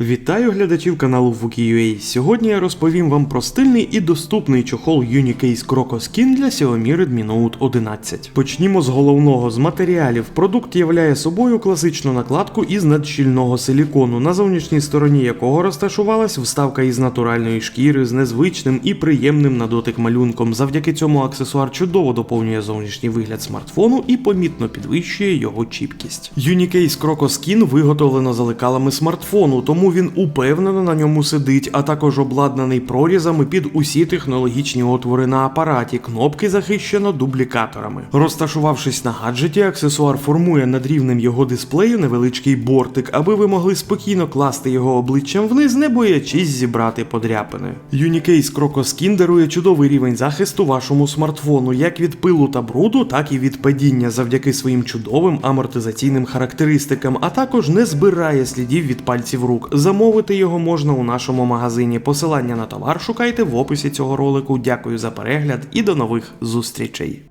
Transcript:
Вітаю глядачів каналу Vuki.ua. Сьогодні я розповім вам про стильний і доступний чохол Unicase Croco Skin для Xiaomi Redmi Note 11. Почнімо з головного з матеріалів. Продукт являє собою класичну накладку із надщільного силікону, на зовнішній стороні якого розташувалась вставка із натуральної шкіри з незвичним і приємним на дотик малюнком. Завдяки цьому аксесуар чудово доповнює зовнішній вигляд смартфону і помітно підвищує його чіпкість. Unicase Croco Skin виготовлено за лекалами смартфону, тому він упевнено на ньому сидить, а також обладнаний прорізами під усі технологічні отвори на апараті. Кнопки захищено дублікаторами. Розташувавшись на гаджеті, аксесуар формує над рівнем його дисплею невеличкий бортик, аби ви могли спокійно класти його обличчям вниз, не боячись зібрати подряпини. Unicase Skin дарує чудовий рівень захисту вашому смартфону, як від пилу та бруду, так і від падіння завдяки своїм чудовим амортизаційним характеристикам, а також не збирає слідів від пальців рук. Замовити його можна у нашому магазині. Посилання на товар шукайте в описі цього ролику. Дякую за перегляд і до нових зустрічей.